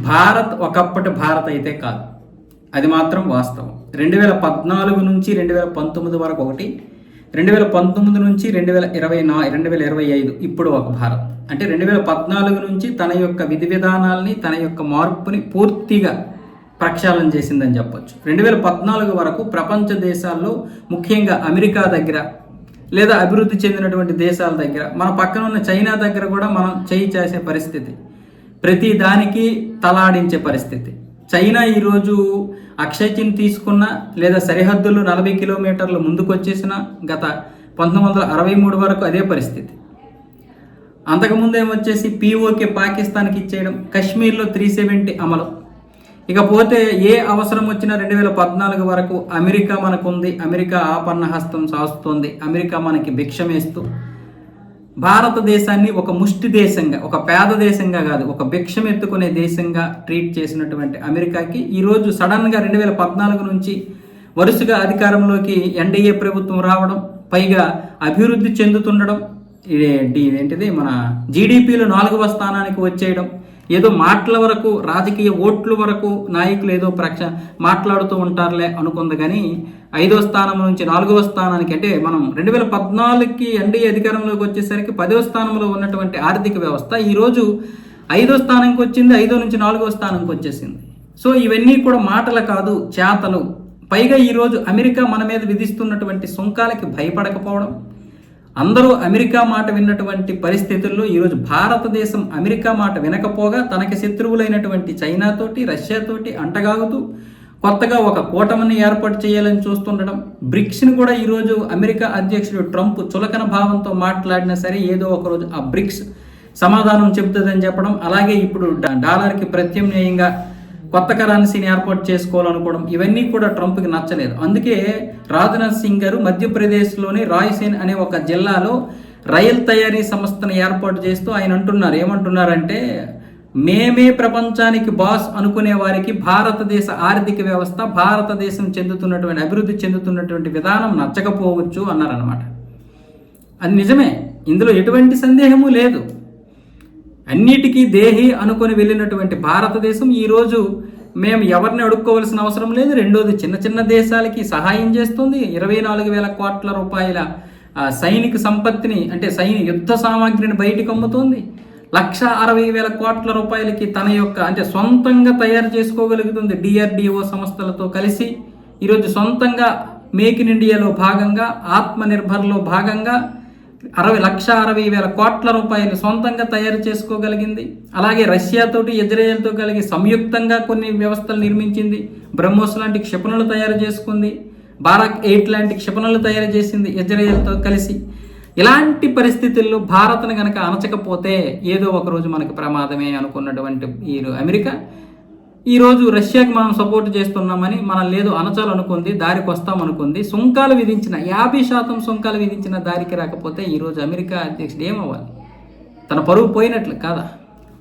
భారత్ ఒకప్పటి భారత్ అయితే కాదు. అది మాత్రం వాస్తవం. రెండు వేల పద్నాలుగు నుంచి రెండు వేల పంతొమ్మిది వరకు ఒకటి రెండు వేల పంతొమ్మిది నుంచి రెండు వేల ఇరవై నా రెండు వేల ఇరవై ఐదు ఇప్పుడు ఒక భారత్. అంటే రెండు వేల పద్నాలుగు నుంచి తన యొక్క విధి విధానాల్ని తన యొక్క మార్పుని పూర్తిగా ప్రక్షాళన చేసిందని చెప్పొచ్చు. రెండు వేల పద్నాలుగు వరకు ప్రపంచ దేశాల్లో ముఖ్యంగా అమెరికా దగ్గర లేదా అభివృద్ధి చెందినటువంటి దేశాల దగ్గర మన పక్కన ఉన్న చైనా దగ్గర కూడా మనం చేయి చేసే పరిస్థితి. ప్రతి దానికి తలాడించే పరిస్థితి. చైనా ఈరోజు అక్షయచిన్ తీసుకున్న లేదా సరిహద్దులు నలభై కిలోమీటర్లు ముందుకు వచ్చేసిన గత పంతొమ్మిది వందల అరవై మూడు వరకు అదే పరిస్థితి. అంతకుముందు ఏమొచ్చేసి పీఓకే పాకిస్తాన్కి ఇచ్చేయడం కశ్మీర్లో త్రీ సెవెంటీ అమలు. ఇకపోతే ఏ అవసరం వచ్చినా రెండు వేల పద్నాలుగు వరకు అమెరికా మనకుంది అమెరికా ఆపన్న హస్తం సాస్తుంది అమెరికా మనకి భిక్షమేస్తూ భారతదేశాన్ని ఒక ముష్టి దేశంగా ఒక పేద దేశంగా కాదు ఒక భిక్షం ఎత్తుకునే దేశంగా ట్రీట్ చేసినటువంటి అమెరికాకి ఈరోజు సడన్గా రెండు వేల పద్నాలుగు నుంచి వరుసగా అధికారంలోకి ఎన్డీఏ ప్రభుత్వం రావడం పైగా అభివృద్ధి చెందుతుండడం ఇదేంటి ఇదేంటిది మన జీడిపిలో నాలుగవ స్థానానికి వచ్చేయడం ఏదో మాటల వరకు రాజకీయ ఓట్ల వరకు నాయకులు ఏదో ప్రక్ష మాట్లాడుతూ ఉంటారులే అనుకుంది కానీ ఐదో స్థానం నుంచి నాలుగవ స్థానానికి అంటే మనం రెండు వేల పద్నాలుగుకి ఎన్డీఏ అధికారంలోకి వచ్చేసరికి పదవ స్థానంలో ఉన్నటువంటి ఆర్థిక వ్యవస్థ ఈరోజు ఐదో స్థానంకి వచ్చింది ఐదో నుంచి నాలుగవ స్థానంకి వచ్చేసింది. సో ఇవన్నీ కూడా మాటలు కాదు చేతలు. పైగా ఈరోజు అమెరికా మన మీద విధిస్తున్నటువంటి సుంకాలకి భయపడకపోవడం అందరూ అమెరికా మాట విన్నటువంటి పరిస్థితుల్లో ఈరోజు భారతదేశం అమెరికా మాట వినకపోగా తనకి శత్రువులైనటువంటి చైనాతోటి రష్యాతోటి అంటగాగుతూ కొత్తగా ఒక కూటమిని ఏర్పాటు చేయాలని చూస్తుండడం బ్రిక్స్ని కూడా ఈరోజు అమెరికా అధ్యక్షుడు ట్రంప్ చులకన భావంతో మాట్లాడినా సరే ఏదో ఒకరోజు ఆ బ్రిక్స్ సమాధానం చెబుతుందని చెప్పడం అలాగే ఇప్పుడు డాలర్కి ప్రత్యామ్నాయంగా కొత్త కరెన్సీని ఏర్పాటు చేసుకోవాలనుకోవడం ఇవన్నీ కూడా ట్రంప్కి నచ్చలేదు. అందుకే రాజ్నాథ్ సింగ్ గారు మధ్యప్రదేశ్లోని రాయ్సేన్ అనే ఒక జిల్లాలో రైలు తయారీ సంస్థను ఏర్పాటు చేస్తూ ఆయన అంటున్నారు. ఏమంటున్నారంటే మేమే ప్రపంచానికి బాస్ అనుకునే వారికి భారతదేశ ఆర్థిక వ్యవస్థ భారతదేశం చెందుతున్నటువంటి అభివృద్ధి చెందుతున్నటువంటి విధానం నచ్చకపోవచ్చు అన్నారనమాట అది నిజమే. ఇందులో ఎటువంటి సందేహము లేదు. అన్నిటికీ దేహి అనుకొని వెళ్ళినటువంటి భారతదేశం ఈరోజు మేము ఎవరిని అడుక్కోవాల్సిన అవసరం లేదు. రెండోది చిన్న చిన్న దేశాలకి సహాయం చేస్తుంది. ఇరవై నాలుగు వేల కోట్ల రూపాయల సైనిక సంపత్తిని అంటే సైని యుద్ధ సామాగ్రిని బయటకు అమ్ముతుంది. లక్ష అరవై వేల కోట్ల రూపాయలకి తన యొక్క అంటే సొంతంగా తయారు చేసుకోగలుగుతుంది డిఆర్డిఓ సంస్థలతో కలిసి. ఈరోజు సొంతంగా మేక్ ఇన్ ఇండియాలో భాగంగా ఆత్మనిర్భర్లో భాగంగా అరవై లక్ష అరవై వేల కోట్ల రూపాయలు సొంతంగా తయారు చేసుకోగలిగింది. అలాగే రష్యాతోటి ఇజ్రాయెల్తో కలిగి సంయుక్తంగా కొన్ని వ్యవస్థలు నిర్మించింది. బ్రహ్మోస్ లాంటి క్షిపణులు తయారు చేసుకుంది. బారాక్ ఎయిట్ లాంటి క్షిపణులు తయారు చేసింది ఇజ్రాయెల్తో కలిసి. ఇలాంటి పరిస్థితుల్లో భారత్ను కనుక అణచకపోతే ఏదో ఒకరోజు మనకు ప్రమాదమే అనుకున్నటువంటి ఈ అమెరికా. ఈరోజు రష్యాకి మనం సపోర్ట్ చేస్తున్నామని మనం లేదు అనచాలనుకుంది దారికి వస్తామనుకుంది. సుంకాలు విధించిన యాభై శాతం సుంకాలు విధించిన దారికి రాకపోతే ఈ రోజు అమెరికా అధ్యక్షుడు ఏమవ్వాలి? తన పరువు పోయినట్లు కాదా?